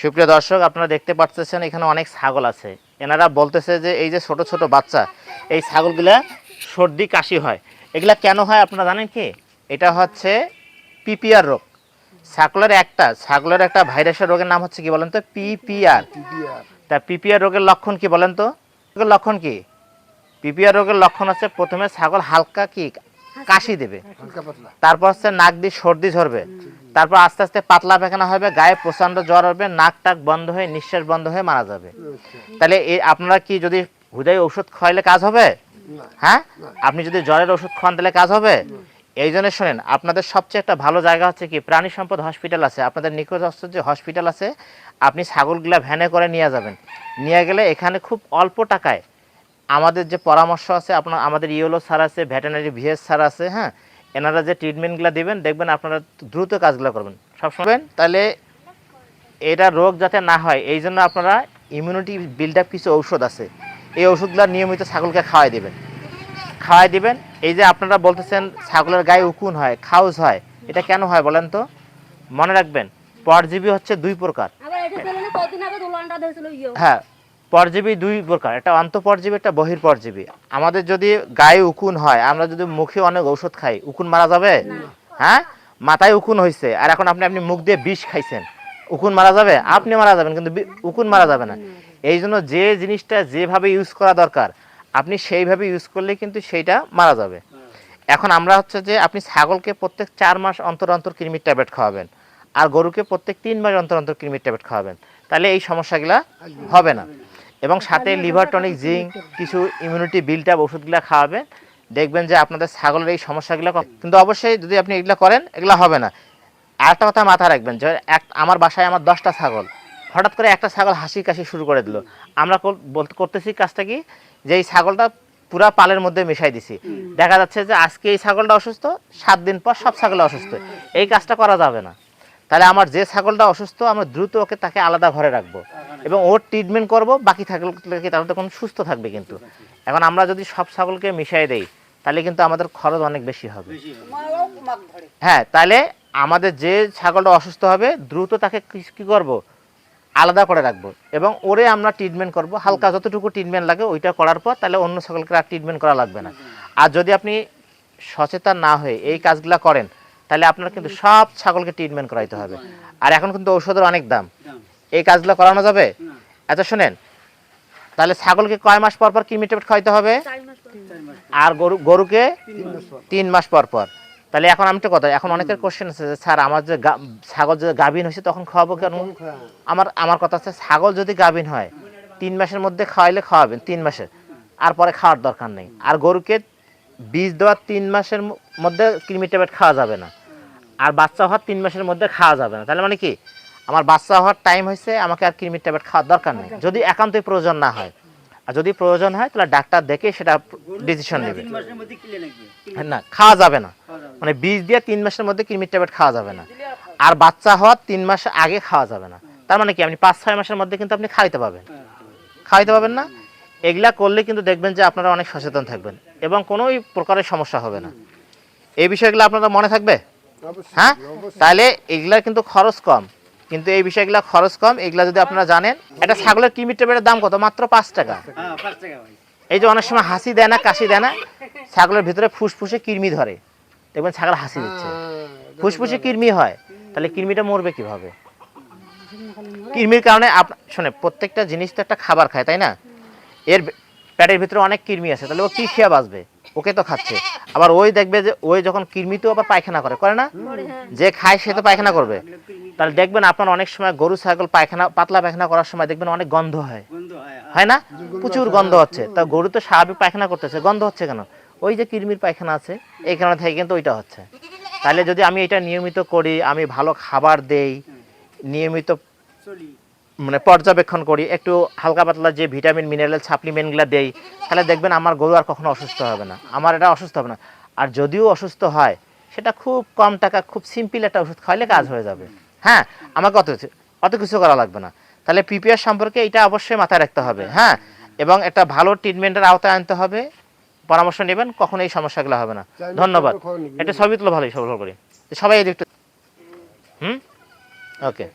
সুপ্রিয় দর্শক আপনারা দেখতে পাচ্ছেন এখানে অনেক ছাগল আছে। এনারা বলতেছে যে এই যে ছোট ছোট বাচ্চা এই ছাগলগুলা সর্দি কাশি হয়। এগুলা কেন হয় আপনারা জানেন কি? এটা হচ্ছে পিপিআর রোগ। ছাগলের একটা ছাগলের একটা ভাইরাসের রোগের নাম হচ্ছে কি বলেন তো? পিপিআর। তা পিপিআর রোগের লক্ষণ কি বলেন তো? রোগের লক্ষণ কি? পিপিআর রোগের লক্ষণ হচ্ছে প্রথমে ছাগল হালকা কি কাশি দেবে। তারপর হচ্ছে নাক দিয়ে সর্দি ঝরবে। তারপর আস্তে আস্তে পাতলা পায়খানা হবে গায়ে প্রচণ্ড জ্বর হবে নাক টাক বন্ধ হয়ে নিঃশ্বাস বন্ধ হয়ে মারা যাবে। আচ্ছা। তাহলে আপনারা কি যদি হুদাই ওষুধ খাওয়াইলে কাজ হবে? হ্যাঁ? আপনি যদি জ্বরের ওষুধ খাওয়ান তাহলে কাজ হবে? এই জন্য শোনেন আপনাদের সবচেয়ে একটা ভালো জায়গা হচ্ছে কি প্রাণী সম্পদ হসপিটাল আছে। আপনাদের নিকটস্থ যে হসপিটাল আছে আপনি ছাগলগুলা ভ্যানে করে নিয়ে যাবেন। নিয়ে গেলে এখানে খুব অল্প টাকায় আমাদের যে পরামর্শ আছে আপনার আমাদের ইওলো স্যার আছে ভেটেনারি ভিএস স্যার আছে হ্যাঁ? এনারা যে ট্রিটমেন্টগুলো দিবেন দেখবেন আপনারা দ্রুত কাজগুলো করবেন। সবসময় তাহলে এটা রোগ যাতে না হয় এই জন্য আপনারা ইমিউনিটি বিল্ড আপ কিছু ঔষধ আছে। এই ওষুধগুলো নিয়মিত ছাগলকে খাওয়াই দেবেন। খাওয়াই দিবেন এই যে আপনারা বলতেছেন ছাগলের গায়ে উকুন হয় খাউজ হয় এটা কেন হয় বলেন তো? মনে রাখবেন পরজীবী হচ্ছে দুই প্রকার। হ্যাঁ পরজীবী দুই প্রকার একটা অন্তঃপরজীবী একটা বহির্পরজীবী আমাদের যদি গায়ে উকুন হয় আমরা যদি মুখে অনেক ঔষধ খাই উকুন মারা যাবে? হ্যাঁ? মাথায় উকুন হয়েছে আর এখন আপনি আপনি মুখ দিয়ে বিষ খাইছেন উকুন মারা যাবে? আপনি মারা যাবেন কিন্তু উকুন মারা যাবে না। এই জন্য যে জিনিসটা যেভাবে ইউজ করা দরকার আপনি সেইভাবে ইউজ করলে কিন্তু সেইটা মারা যাবে। এখন আমরা হচ্ছে যে আপনি ছাগলকে প্রত্যেক চার মাস অন্তর অন্তর কৃমির ট্যাবলেট খাওয়াবেন আর গরুকে প্রত্যেক তিন মাস অন্তর অন্তর কৃমির ট্যাবলেট খাওয়াবেন তাহলে এই সমস্যাগুলা হবে না। এবং সাথে লিভার টনিক জিঙ্ক কিছু ইমিউনিটি বিল্ড আপ ওষুধগুলো খাওয়াবেন। দেখবেন যে আপনাদের ছাগলের এই সমস্যাগুলো কিন্তু অবশ্যই যদি আপনি এগুলো করেন এগুলো হবে না। আর একটা কথা মাথায় রাখবেন যে এক আমার বাসায় আমার দশটা ছাগল। হঠাৎ করে একটা ছাগল হাসি কাশি শুরু করে দিল। আমরা বলতে করতেছি কাজটা কি? যে এই ছাগলটা পুরা পালের মধ্যে মিশাই দিছি। দেখা যাচ্ছে যে আজকে এই ছাগলটা অসুস্থ সাত দিন পর সব ছাগল অসুস্থ। এই কাজটা করা যাবে না। তাহলে আমার যে ছাগলটা অসুস্থ আমরা দ্রুত ওকে তাকে আলাদা ঘরে রাখব। এবং ওর ট্রিটমেন্ট করব বাকি ছাগলকে তাহলে তখন সুস্থ থাকবে কিন্তু। এখন আমরা যদি সব ছাগলকে মিশাই দেই তাহলে কিন্তু আমাদের খরচ অনেক বেশি হবে। হ্যাঁ তাহলে আমাদের যে ছাগলটা অসুস্থ হবে দ্রুত তাকে কি- কি করব? আলাদা করে রাখব। এবং ওরে আমরা ট্রিটমেন্ট করব হালকা যতটুকু ট্রিটমেন্ট লাগে ওইটা করার পর তাহলে অন্য ছাগলকে আর ট্রিটমেন্ট করা লাগবে না। আর যদি আপনি সচেতন না হয়ে এই কাজগুলো করেন তাহলে আপনার কিন্তু সব ছাগলকে ট্রিটমেন্ট করাইতে হবে। আর এখন কিন্তু ঔষধের অনেক দাম। এই কাজগুলো করানো যাবে? আচ্ছা শোনেন। তাহলে ছাগলকে কয় মাস পর পর কৃমি ট্যাবলেট খাইতে হবে? মাস আর গরু, গরুকে তিন মাস পর পর। তাহলে এখন আমি তো কথা, এখন অনেকের কোশ্চেন আছে যে, স্যার, আমার যে ছাগল যে গাভিন হয়েছে তখন খাওয়াবো কেন? আমার আমার কথা আছে, ছাগল যদি গাভিন হয়, তিন মাসের মধ্যে খাওয়াইলে খাওয়াবেন, তিন মাসের আর পরে খাওয়ার দরকার নেই। আর গরুকে বীজ দেওয়ার তিন মাসের মধ্যে কৃমি ট্যাবলেট খাওয়া যাবে না। আর বাচ্চা হওয়ার তিন মাসের মধ্যে খাওয়া যাবে না। তাহলে মানে কি? আমার বাচ্চা হওয়ার টাইম হয়েছে আমাকে আর কৃমির ট্যাবলেট খাওয়ার দরকার নেই। যদি একান্তই প্রয়োজন না হয়। আর যদি প্রয়োজন হয় তাহলে ডাক্তার দেখে সেটা ডিসিশন নেবে। লাগবে না খাওয়া যাবে না। মানে বীজ দিয়ে তিন মাসের মধ্যে কৃমির ট্যাবলেট খাওয়া যাবে না। আর বাচ্চা হওয়ার তিন মাস আগে খাওয়া যাবে না। তার মানে কি? আপনি পাঁচ ছয় মাসের মধ্যে কিন্তু আপনি খাওয়াইতে পাবেন খাওয়াইতে পাবেন না? এগুলা করলে কিন্তু দেখবেন যে আপনারা অনেক সচেতন থাকবেন। এবং কোনোই প্রকারের সমস্যা হবে না। এই বিষয়গুলো আপনারা মনে থাকবে? হ্যাঁ? তাহলে এগুলার কিন্তু খরচ কম। কিন্তু এই বিষয়গুলো খরচ কম এগুলা যদি আপনারা জানেন একটা ছাগলের কৃমির ট্যাবলেটের দাম কত? মাত্র পাঁচ টাকা। হ্যাঁ পাঁচ টাকা ভাই। এই যে অনেক সময় হাসি দেয় না কাশি দেয় না ছাগলের ভিতরে ফুসফুসে কৃমি ধরে। দেখবেন ছাগল হাসি দিচ্ছে। হ্যাঁ, ফুসফুসে কৃমি হয় তাহলে কৃমিটা মরবে কীভাবে? কৃমির কারণে শোনে প্রত্যেকটা জিনিস তো একটা খাবার খায় তাই না? এর পেটের ভিতরে অনেক কৃমি আছে তাহলে ও কি খেয়ে বাঁচবে? ওকে তো খাচ্ছে। আবার ওই দেখবে যে ওই যখন কৃমিতেও আবার পায়খানা করে করে না? হ্যাঁ। যে খায় সে তো পায়খানা করবে। তাহলে দেখবেন আপনার অনেক সময় গরু ছাগল পায়খানা পাতলা পায়খানা করার সময় দেখবেন অনেক গন্ধ হয়। হয় হয়। না? প্রচুর গন্ধ হচ্ছে। তা গরু তো স্বাভাবিক পায়খানা করতেছে। গন্ধ হচ্ছে কেন? ওই যে কৃমির পায়খানা আছে এই কারণে থেকে কিন্তু ওইটা হচ্ছে। তাহলে যদি আমি এটা নিয়মিত করি আমি ভালো খাবার দেই নিয়মিত মানে পর্যবেক্ষণ করি একটু হালকা পাতলা যে ভিটামিন মিনারেল সাপ্লিমেন্টগুলো দেই তাহলে দেখবেন আমার গরু আর কখনো অসুস্থ হবে না। আমার এটা অসুস্থ হবে না। আর যদিও অসুস্থ হয় সেটা খুব কম টাকা খুব সিম্পল একটা ওষুধ খাইলে কাজ হয়ে যাবে। হ্যাঁ আমাকে অত অত কিছু করা লাগবে না। তাহলে পিপিআর সম্পর্কে এটা অবশ্যই মাথায় রাখতে হবে হ্যাঁ? এবং একটা ভালো ট্রিটমেন্টের আওতায় আনতে হবে। পরামর্শ নেবেন কখনো এই সমস্যাগুলো হবে না। ধন্যবাদ। এটা সবই তো ভালোই সবল করি। সবাই এদিকটা হুম? ওকে